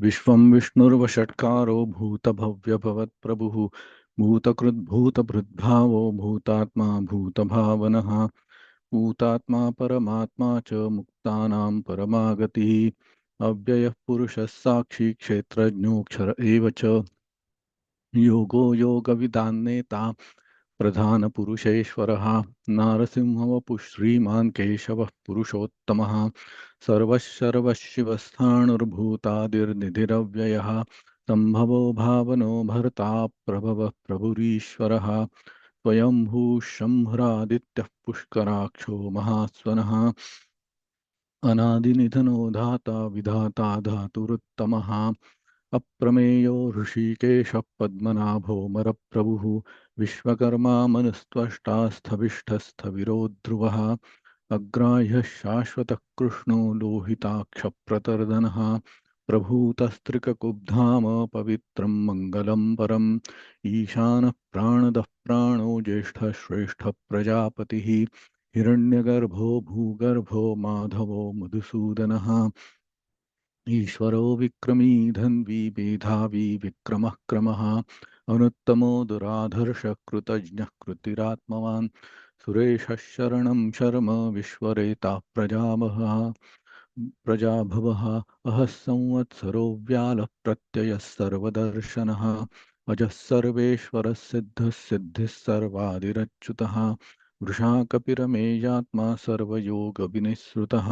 विश्वं विष्णुर्वषट्कारो भूतभव्यभवत्प्रभुः, भूतकृद्भूतभृद्भावो भूतात्मा भूतभावनः, भूतात्मा परमात्मा च मुक्तानां परमागतिः, अव्ययः पुरुषः साक्षी क्षेत्रज्ञोऽक्षर एव च। योगो योगविदान्नेता। प्रधानपुरुषेश्वरः नारसिंहवपुः श्रीमान् केशवः पुरुषोत्तमः सर्वशर्वशिवस्थाणुर्भूतादिर्निधिरव्ययः सम्भवो भावनो भर्ता प्रभवः प्रभुरीश्वरः स्वयंभूः शम्भरादित्यः पुष्कराक्षो महास्वनः अनादिनिधनो धाता विधाता धातुरुत्तमः अप्रमेयो ऋषिकेशः पद्मनाभो मरप्रभुः विश्वकर्मा मनुस्त्वष्टास्थविष्ठस्थविरो ध्रुवः अग्राह्यः शाश्वतः कृष्णो लोहिताक्षप्रतर्दनः प्रभूतस्त्रिककुब्धाम पवित्रं मङ्गलं परम् ईशानः प्राणदः प्राणो ज्येष्ठः श्रेष्ठः प्रजापतिः हिरण्यगर्भो भूगर्भो माधवो मधुसूदनः ईश्वरो विक्रमी धन्वी मेधावी विक्रमः क्रमः। अनुत्तमो दुराधर्षः कृतज्ञः कृतिरात्मवान् सुरेशः शरणं शर्म विश्वरेता प्रजावः प्रजाभवः अहः संवत्सरो व्यालः प्रत्ययः सर्वदर्शनः। अजः सर्वेश्वरः सिद्धः सिद्धिः सर्वादिरच्युतः। वृषा सर्वयोगविनिःसृतः।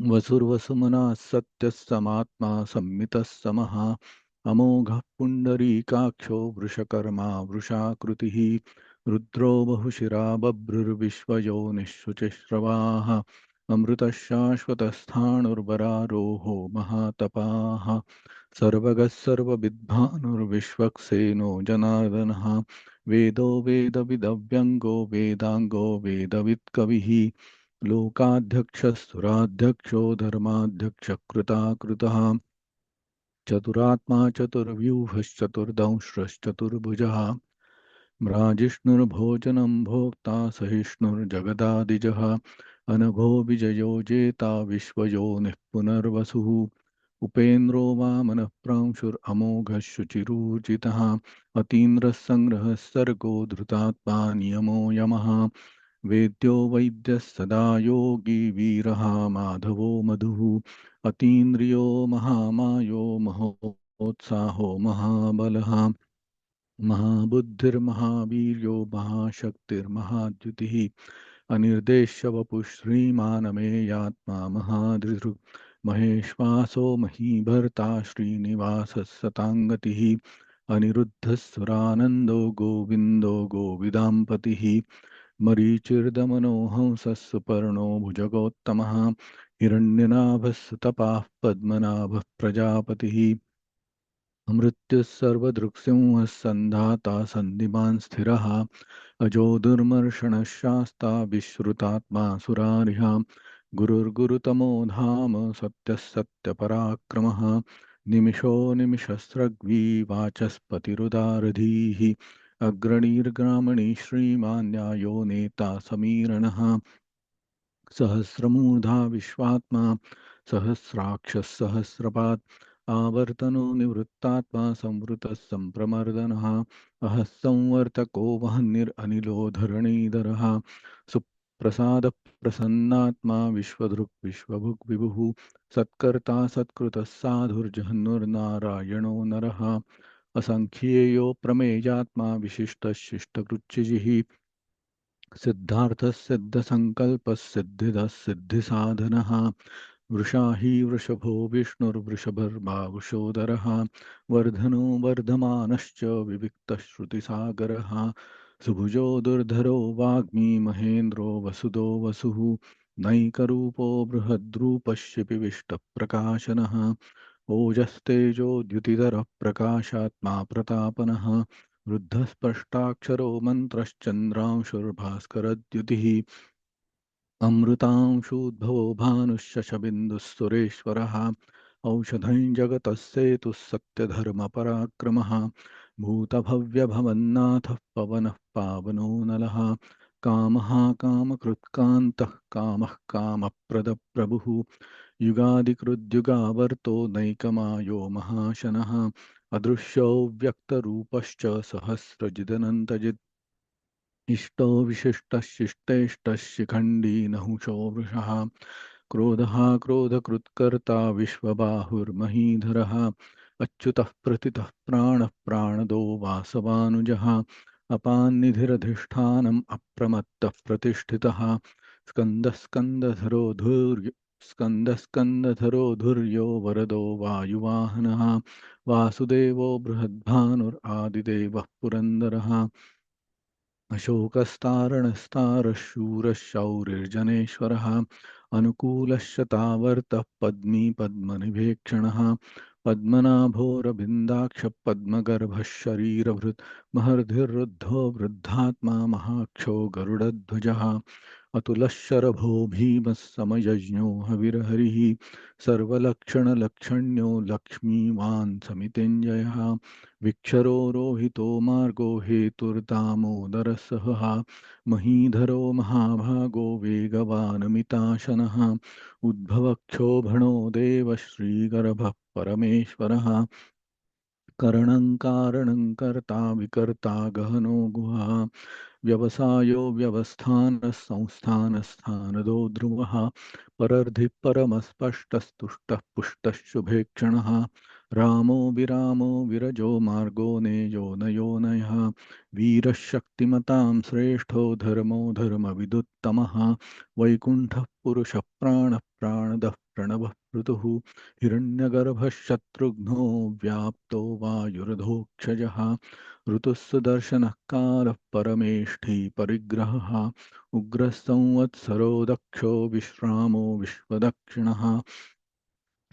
वसुर्वसुमनः सत्यः समात्मा संमितः समः अमोघः पुण्डरीकाक्षो वृषकर्मा वृषाकृतिः रुद्रो बहुशिरा बभ्रुर्विश्वयो निःशुचिश्रवाः अमृतः शाश्वतस्थाणुर्वरारोहो महातपाः सर्वगः सर्वविद्भानुर्विश्वक्सेनो जनार्दनः वेदो वेदविदव्यङ्गो वेदाङ्गो वेदवित्कविः लोकाध्यक्षस्तुराध्यक्षो धर्माध्यक्षकृताकृतः। चतुरात्मा चतुर्व्यूहश्चतुर्दंश्रश्चतुर्भुजः म्राजिष्णुर्भोजनं भोक्ता सहिष्णुर्जगदादिजः। अनघो विजयो जेता विश्वयोनिः पुनर्वसुः उपेन्द्रो वामनः प्रांशुरमोघः शुचिरूर्जितः अतीन्द्रः सङ्ग्रहः सर्गो धृतात्मा नियमो यमः। वेद्यो वैद्यः सदा योगी वीरः माधवो मधुः, अतीन्द्रियो महामायो महोत्साहो महाबलः। महाबुद्धिर्महावीर्यो महाशक्तिर्महाद्युतिः, अनिर्देश्यवपुः श्रीमानमेयात्मा महाधृ महेश्वासो महीभर्ता श्रीनिवासः सताङ्गतिः अनिरुद्धः सुरानन्दो गोविन्दो गोविदाम्पतिः। मरीचिर्दमनो हंसः सुपर्णो भुजगोत्तमः हिरण्यनाभः सुतपाः पद्मनाभः प्रजापतिः मृत्युः सर्वदृक्सिंहः सन्धाता सन्धिमान् स्थिरः, अजो दुर्मर्षणः शास्ता विश्रुतात्मा सुरारिः गुरुर्गुरुतमो धाम सत्यः सत्यपराक्रमः, निमिषो निमिषस्रग्वी वाचस्पतिरुदारधीः। अग्रणीर्ग्रामणी श्रीमान्यायो नेता समीरणः सहस्रमूर्धा विश्वात्मा, सहस्राक्षः सहस्रपात् आवर्तनो निवृत्तात्मा संवृतः सम्प्रमर्दनः अहः संवर्तको वह्निरनिलो धरणीधरः। सुप्रसादप्रसन्नात्मा विश्वधृक् विश्वभुक् विभुः। सत्कर्ता सत्कृतः साधुर्जह्नुर्नारायणो नरः। असङ्ख्येयो प्रमेयात्मा विशिष्टः शिष्टकृच्युजिः सिद्धार्थः सिद्धसङ्कल्पः सिद्धिदः सिद्धिसाधनः वृषा हि वृषभो विष्णुर्वृषभर्मा वृषोदरः वर्धनो वर्धमानश्च विविक्तः श्रुतिसागरः सुभुजो दुर्धरो वाग्मी महेन्द्रो वसुदो वसुः। नैकरूपो बृहद्रूपश्यपिविष्टप्रकाशनः ओजस्तेजो द्युतिधरः प्रकाशात्मा प्रतापनः, वृद्धस्पष्टाक्षरो मन्त्रश्चन्द्रांशुर्भास्करद्युतिः अमृतांशूद्भवो भानुश्शशबिन्दुः सुरेश्वरः औषधं जगतः सेतुः सत्यधर्मपराक्रमः। भूतभव्यभवन्नाथः पवनः पावनो नलः। कामः कामकृत्कान्तः कामः कामप्रदप्रभुः। युगादिकृद्युगावर्तो नैकमायो महाशनः, अदृश्यो व्यक्तरूपश्च सहस्रजिदनन्तजित्। इष्टो विशिष्टशिष्टेष्टः शिखण्डी नहुषो वृषः, क्रोधः क्रोधकृत्कर्ता विश्वबाहुर्महीधरः, अच्युतः प्रतितः प्राणः प्राणदो वासवानुजः, अपान्निधिरधिष्ठानम् अप्रमत्तः प्रतिष्ठितः। स्कन्दस्कन्दधरो स्कन्दस्कन्दधरो धुर्यो वरदो वायुवाहनः, वासुदेवो बृहद्भानुरादिदेवः पुरन्दरः। अशोकस्तारणस्तारशूरशौरिर्जनेश्वरः अनुकूलश्च पद्मी पद्मनिभेक्षणः पद्मनाभोरविन्दाक्षपद्मगर्भः शरीरभृत् महर्धिरुद्धो वृद्धात्मा महाक्षो गरुडध्वजः। अतुलः शरभो भीमः समयज्ञो हविर्हरिः सर्वलक्षणलक्षण्यो लक्ष्मीवान् समितिञ्जयः विक्षरो रोहितो मार्गो हेतुर्दामोदरसहः। महीधरो महाभागो वेगवानमिताशनः। उद्भवक्षोभणो देवः श्रीगर्भः परमेश्वरः। करणं कारणं कर्ता विकर्ता गहनो गुहा। व्यवसायो व्यवस्थानः संस्थानस्थानदो ध्रुवः। परर्धिः पुष्टः शुभेक्षणः रामो विरामो विरजो मार्गो नेयो नयो नयः। वीरः शक्तिमतां श्रेष्ठो धर्मो धर्मविदुत्तमः। वैकुण्ठः पुरुषः प्राणः प्राणदः प्रणवः पृतुः हिरण्यगर्भः शत्रुघ्नो व्याप्तो वायुर्धोक्षजः। ऋतुः सुदर्शनः कालः परमेष्ठी परिग्रहः। उग्रसंवत्सरो दक्षो विश्रामो विश्वदक्षिणः।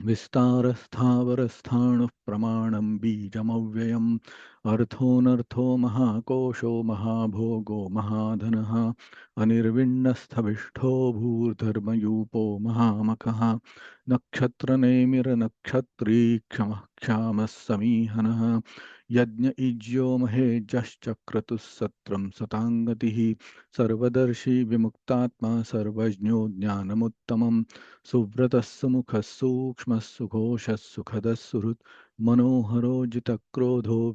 विस्तारस्थावरस्थाणुः प्रमाणं बीजमव्ययम्। अर्थोऽनर्थो महाकोशो महाभोगो महाधनः अनिर्विण्णस्थविष्ठो भूर्धर्मयूपो महामखः नक्षत्रनेमिरनक्षत्री क्षमः क्षामः समीहनः यज्ञ इज्यो महेजश्चक्रतुः सत्रं सताङ्गतिः सर्वदर्शी विमुक्तात्मा सर्वज्ञो ज्ञानमुत्तमं सुव्रतः सुमुखः सूक्ष्मः सुघोषः सुखदः सुहृत् मनोहरो जितक्रोधो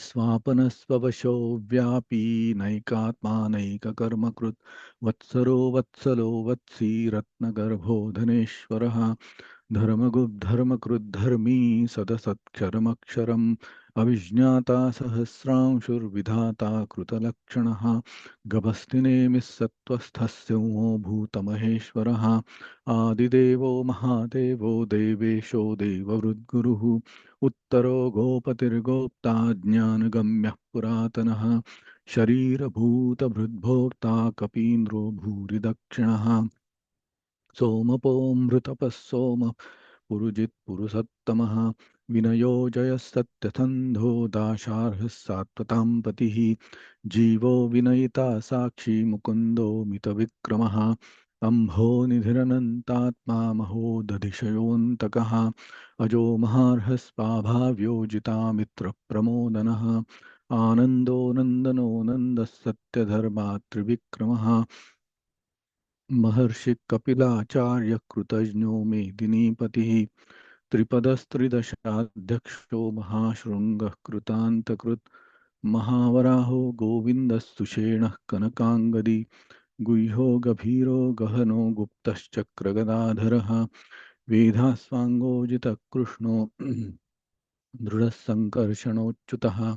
स्वापन स्वशो व्यापी नैकात्मानैककर्मकृत् वत्सरो वत्सलो वत्सी रत्नगर्भो धनेश्वरः। धर्मगुब्धर्मकृद्धर्मी सदसत्क्षरमक्षरम् अविज्ञाता सहस्रांशुर्विधाता कृतलक्षणः गभस्तिनेमिः सत्त्वस्थः सिंहो भूतमहेश्वरः, आदिदेवो महादेवो देवेशो देववृद्गुरुः, उत्तरो गोपतिर्गोप्ता ज्ञानगम्यः पुरातनः, शरीरभूतभृद्भोक्ता कपीन्द्रो भूरिदक्षिणः। सोमपोऽमृतपः सोमः। पुरुजित्पुरुषत्तमः विनयो जयः सत्यथन्धो दाशार्हः सात्वतां पतिः। जीवो विनयिता साक्षी मुकुन्दो मितविक्रमः। अम्भो निधिरनन्तात्मा महोदधिशयोऽन्तकः अजो महार्हस्वाभाव्योजितामित्रप्रमोदनः आनन्दो नन्दनो नन्दः सत्यधर्मा त्रिविक्रमः। महर्षि कपिलाचार्य कृतज्ञो मेदिनीपतिः त्रिपदस्त्रिदशाध्यक्षो महाशृङ्गः कृतान्तकृत्। महावराहो गोविन्दः सुषेणः कनकाङ्गदी। गुह्यो गभीरो गहनो गुप्तश्चक्रगदाधरः। वेधास्वाङ्गोजितकृष्णो दृढः सङ्कर्षणोच्युतः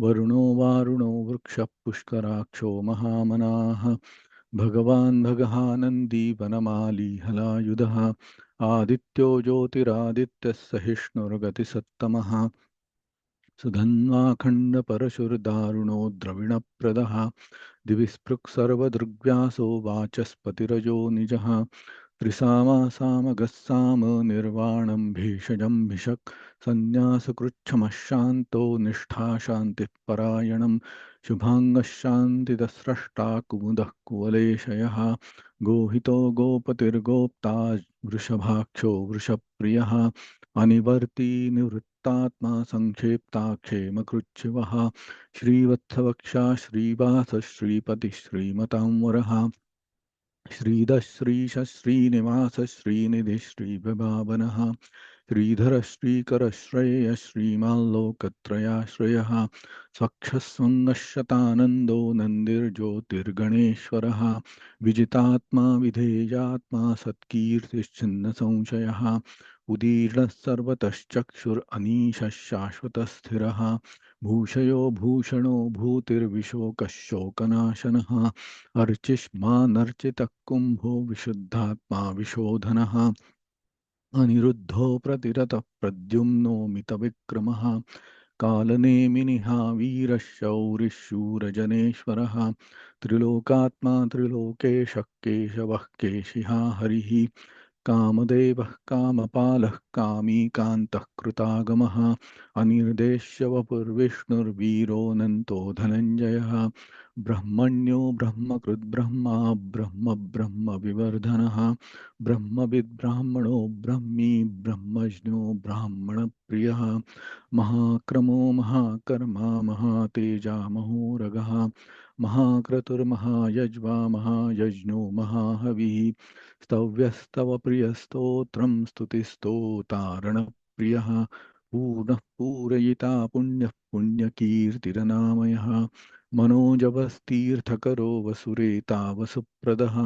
वरुणो वारुणो वृक्षः पुष्कराक्षो महामनाः। भगवान् भगहानन्दी वनमाली हलायुधः आदित्यो ज्योतिरादित्यः सहिष्णुर्गतिसत्तमः सुधन्वाखण्डपरशुर्दारुणो द्रविणप्रदः दिवि स्पृक्सर्वदृग्व्यासो वाचस्पतिरजो निजः। त्रिसामासामगः साम निर्वाणं भेषजं भिषक् सन्न्यासकृच्छमः शान्तो निष्ठा शान्तिः परायणं शुभाङ्गः शान्तिदस्रष्टा कुमुदः कुवलेशयः गोहितो गोपतिर्गोप्ता वृषभाक्षो वृषप्रियः अनिवर्ती निवृत्तात्मा सङ्क्षेप्ता क्षेमकृच्छिवः श्रीवत्सवक्षा श्रीवासः वरः श्रीधः श्रीश श्रीनिवास श्रीनिधि श्रीविभावनः श्रीधर श्रीकर श्रेय श्रीमाल्लोकत्रयाश्रयः स्वक्षस्वङ्गशतानन्दो नन्दिर्ज्योतिर्गणेश्वरः, विजितात्मा विधेयात्मा सत्कीर्तिश्चिन्न संशयः उदीर्णः सर्वतश्चक्षुरनीशः शाश्वतस्थिरः भूषयो भूषणो भूतिर्विशोकः शोकनाशनः अर्चिष्मानर्चितः कुम्भो विशुद्धात्मा विशोधनः, अनिरुद्धो प्रतिरतः प्रद्युम्नो मितविक्रमः कालनेमिनिः वीरः शौरिः शूरजनेश्वरः त्रिलोकात्मा त्रिलोकेशः केशवः केशिहा हरिः कामदेवः कामपालः कामीकान्तः कृतागमः अनिर्देश्य वपुर्विष्णुर्वीरोऽनन्तो धनञ्जयः ब्रह्मण्यो ब्रह्मकृद्ब्रह्मा ब्रह्म ब्रह्मविवर्धनः। ब्रह्मविद्ब्राह्मणो ब्रह्मी, ब्रह्मज्ञो ब्राह्मणप्रियः। महाक्रमो महाकर्मा, महातेजा महोरगः। महाक्रतुर्महायज्वा महायज्ञो महाहविः। स्तव्यस्तव प्रियस्तोत्रं स्तुतिस्तोतारणप्रियः। पूर्णः पूरयिता पुण्यः पुण्यकीर्तिरनामयः मनोजवस्तीर्थकरो वसुरेता वसुप्रदः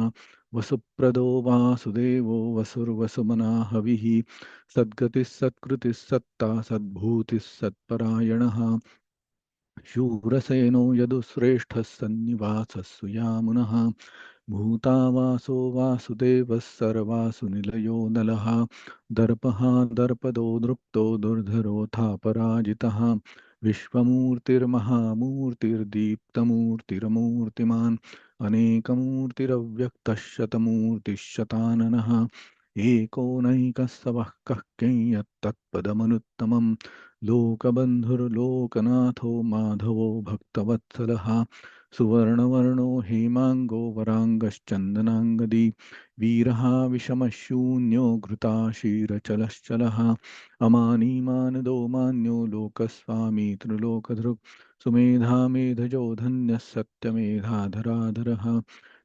वसुप्रदो वासुदेवो वसुर्वसुमना हविः सद्गतिः सत्कृतिः सत्ता सद्भूतिः सत्परायणः शूरसेनो यदुश्रेष्ठः सन्निवासः सुयामुनः भूतावासो वासुदेव सर्वासु निलयो नलः। दर्पः दर्पदो दृप्तो दुर्धरोऽथापराजितः विश्वमूर्तिर्महामूर्तिर्दीप्तमूर्तिरमूर्तिमान्। अनेकमूर्तिरव्यक्तः शतमूर्तिः शताननः। एको नैकः सवः कः किञ्यत्तत्पदमनुत्तमम् लोकबन्धुर्लोकनाथो माधवो भक्तवत्सलः सुवर्णवर्णो हेमाङ्गो वराङ्गश्चन्दनाङ्गदी। वीरः विषमशून्यो घृताशीरचलश्चलः अमानीमानदो मान्यो लोकस्वामी त्रिलोकधृक्। सुमेधा मेधजो धन्यः सत्यमेधाधराधरः।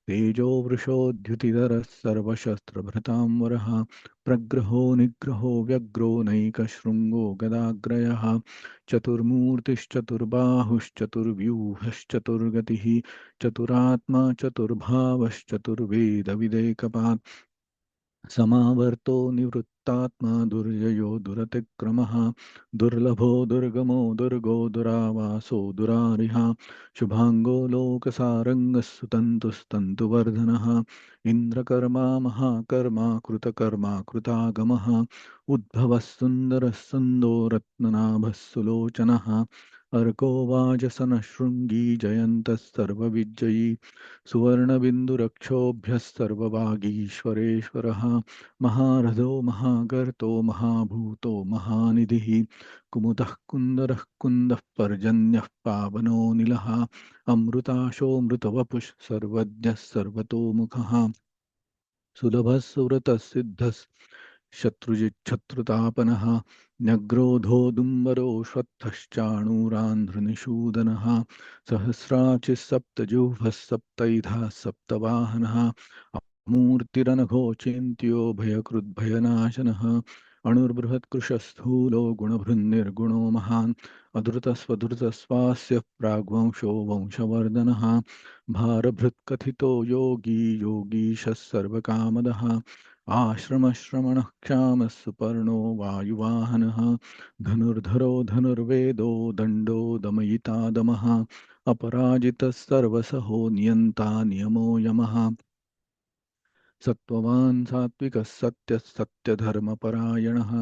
तेजो वृषोद्युतिधरः सर्वशस्त्रभृताम्बरः प्रग्रहो निग्रहो व्यग्रो नैक श्रृंगो गदाग्रयः चतुर्मूर्तिश्चतुर्बाहुश्चतुर्व्यूहश्चतुर्गतिः चतुरात्मा चतुर्भावश्चतुर्वेदविदेकपात् समावर्तो निवृत्तात्मा दुर्जयो दुरतिक्रमः, दुर्लभो दुर्गमो दुर्गो दुरावासो दुरारिः शुभाङ्गो लोकसारङ्गः सुतन्तुस्तन्तुवर्धनः इन्द्रकर्मा महाकर्मा कृतकर्मा कृतागमः उद्भवः सुन्दरः सुन्दो रत्ननाभः सुलोचनः अर्को वाजसनः शृङ्गी जयन्तः सर्वविजयी सुवर्णबिन्दुरक्षोभ्यः सर्ववागीश्वरेश्वरः महारथो महागर्तो महाभूतो महानिधिः कुमुदः कुन्दरः कुन्दः पर्जन्यः पावनो निलः अमृताशोऽमृतवपुः सर्वज्ञः सर्वतोमुखः सुलभः सुव्रतः शत्रुजिच्छत्रुतापनः न्यग्रोधोदुम्बरो श्वत्थश्चाणूरान्ध्रनिषूदनः सहस्राचिः सप्तैधः सप्तवाहनः मूर्तिरनघोचिन्त्यो भयकृद्भयनाशनः, अणुर्बृहत्कृशस्थूलो गुणभृन्निर्गुणो महान् अधृतस्वधृतस्वास्य प्राग्वंशो वंशवर्धनः, भारभृत्कथितो योगी योगीशः सर्वकामदः, आश्रमश्रमणः क्षामः सुपर्णो वायुवाहनः, धनुर्धरो धनुर्वेदो दण्डो दमयिता दमः अपराजितः सर्वसहो नियन्ता नियमो यमः। सत्त्ववान् सात्विकः सत्यः सत्यधर्मपरायणः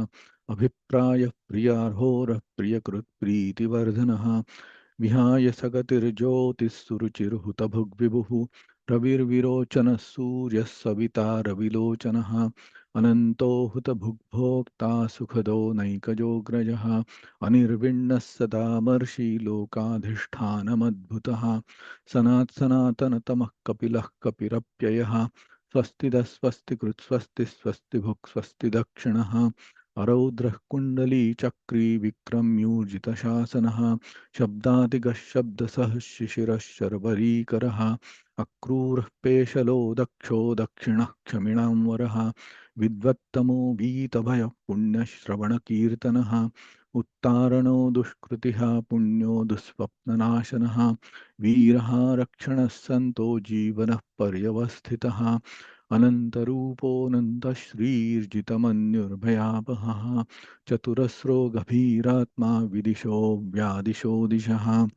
अभिप्रायः प्रियार्होरः प्रियकृत्प्रीतिवर्धनः विहाय सगतिर्ज्योतिः सुरुचिर्हुतभुग्विभुः रविर्विरोचनः सूर्यः सविता रविलोचनः अनन्तो हुतभुग्भोक्ता सुखदो नैकजोऽग्रजः अनिर्विण्णः सदामर्षि लोकाधिष्ठानमद्भुतः सनात्सनातनतमः कपिलः कपिरप्ययः स्वस्तिदः स्वस्तिकृत् स्वस्ति स्वस्ति भुक् स्वस्ति दक्षिणः। अरौद्रः कुण्डलीचक्री विक्रम्यूर्जितशासनः शब्दातिगः शब्दसः शिशिरः शर्वरीकरः। अक्रूरः पेशलो दक्षो दक्षिणः क्षमिणां वरः। विद्वत्तमो वीतभयः पुण्यश्रवणकीर्तनः। उत्तारणो दुष्कृतिः, पुण्यो दुःस्वप्ननाशनः, वीरः रक्षणः सन्तो जीवनः पर्यवस्थितः अनन्तरूपोऽनन्तश्रीर्जितमन्युर्भयापहः चतुरस्रो गभीरात्मा विदिशो व्यादिशो दिशः,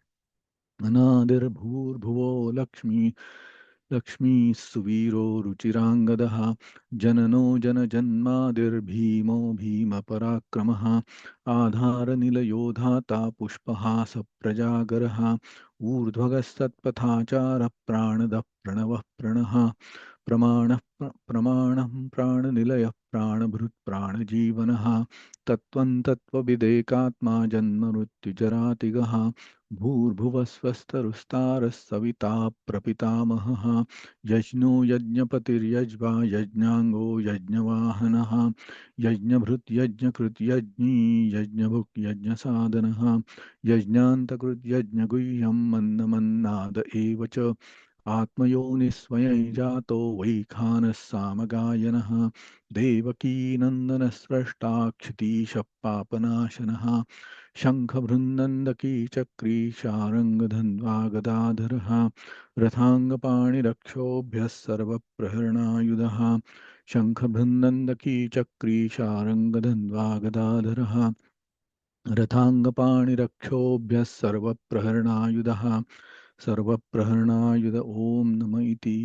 अनादिर्भूर्भुवो लक्ष्मी लक्ष्मीः सुवीरो रुचिराङ्गदः जननो आधार भीमपराक्रमः आधारनिलयो धाता पुष्पहासप्रजागरः ऊर्ध्वगः प्राणद प्रणव प्रणः प्रमाणः प्र- प्रमाणं प्राणनिलयः प्राणभृत् प्राणजीवनः तत्त्वं तत्त्वविदेकात्मा जन्ममृत्युजरातिगः भूर्भुवस्वस्तरुस्तारः सविता प्रपितामहः, यज्ञो यज्ञपतिर्यज्वा यज्ञाङ्गो यज्ञवाहनः यज्ञभृत् यज्ञकृत् यज्ञी यज्ञभुक् यज्ञसाधनः यज्ञान्तकृत् यज्ञगुह्यं मन्नमन्नाद एव च। आत्मयोनिस्वयं जातो वैखानः सामगायनः देवकीनन्दनस्रष्टाक्षितीशः पापनाशनः शङ्खभृन्नन्दकी चक्री शारङ्गधन्वा गदाधरः रथाङ्गपाणिरक्षोभ्यः सर्वप्रहरणायुधः शङ्खभृन्नन्दकी चक्री शारङ्गधन्वा गदाधरः रथाङ्गपाणिरक्षोभ्यः सर्वप्रहरणायुधः सर्वप्रहरणायुध ॐ नम इति।